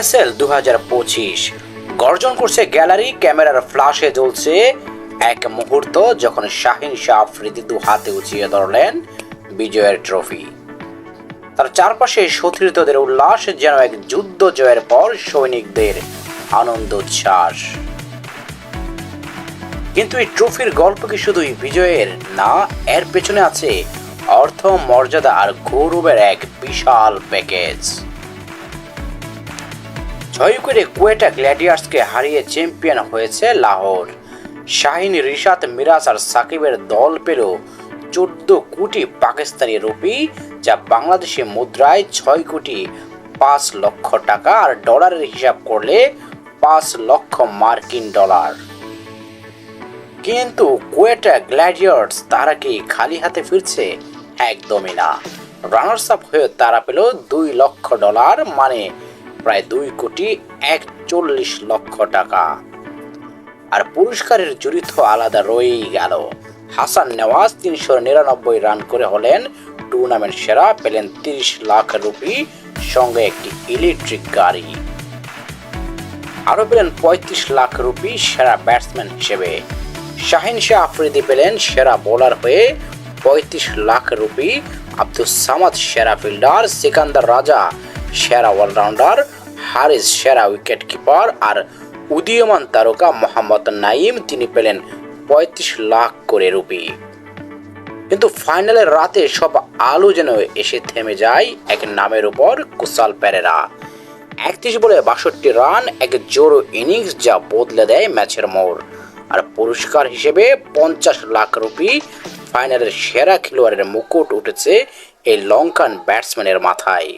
ISL দু গর্জন করছে গ্যালারি, ক্যামেরার ফ্ল্যাশে জ্বলছে এক মুহূর্ত যখন শাহিন শাহ আফ্রিদি দু হাতে উঁচিয়ে ধরলেন বিজয়ের ট্রফি। তার চারপাশে সতীর্থদের উল্লাস, যেন এক যুদ্ধ জয়ের পর সৈনিকদের আনন্দ উচ্ছ্বাস। কিন্তু এই ট্রফির গল্প কি শুধুই বিজয়ের? না, এর পেছনে আছে অর্থ মর্যাদা আর গৌরবের এক বিশাল প্যাকেজ। ছয় করে কুয়েটা গ্ল্যাডিয়ার্সকে হারিয়ে চ্যাম্পিয়ন হয়েছে লাহোর। শাহিন, রিশাদ মিরাজ আর সাকিবের দল পেল চোদ্দ কোটি পাকিস্তানি রুপি, যা বাংলাদেশি মুদ্রায় ছয় কোটি পাঁচ লক্ষ টাকা আর ডলারের হিসাব করলে পাঁচ লক্ষ মার্কিন ডলার। কিন্তু কুয়েটা গ্ল্যাডিয়ার্স তারা কি খালি হাতে ফিরছে? একদমই না। রানার্স আপ হয়ে তারা পেল দুই লক্ষ ডলার মানে প্রায় দুই কোটি একচল্লিশ লক্ষ টাকা। আর পুরস্কারের জড়িত আলাদা রয়েই গেল। হাসান নেওয়াজ তিনশো নিরানব্বই রান করে হলেন টুর্নামেন্ট সেরা, পেলেন তিরিশ লাখ রুপি, সঙ্গে একটি ইলেকট্রিক গাড়ি। আরও পেলেন পঁয়ত্রিশ লাখ রুপি, সেরা ব্যাটসম্যান হিসেবে। শাহিন শাহ আফ্রিদি পেলেন সেরা বোলার হয়ে পঁয়ত্রিশ লাখ রুপি। আব্দুল সামাদ সেরা ফিল্ডার, সিকান্দার রাজা, সেরা অলরাউন্ডার হারিস সেরা উইকেট কিপার আর উদীয়মান তারকা মোহাম্মদ নাইম তিনি পেলেন পঁয়ত্রিশ লাখ করে রুপি। কিন্তু ফাইনালের রাতে সব আলো যেন এসে থেমে যায় এক নামের উপর কুসাল প্যারেরা একত্রিশ বলে বাষট্টি রান, এক জোরো ইনিংস যা বদলে দেয় ম্যাচের মোড়। আর পুরস্কার হিসেবে পঞ্চাশ লাখ রুপি ফাইনালের সেরা খেলোয়াড়ের মুকুট উঠেছে এই লঙ্কান ব্যাটসম্যানের মাথায়।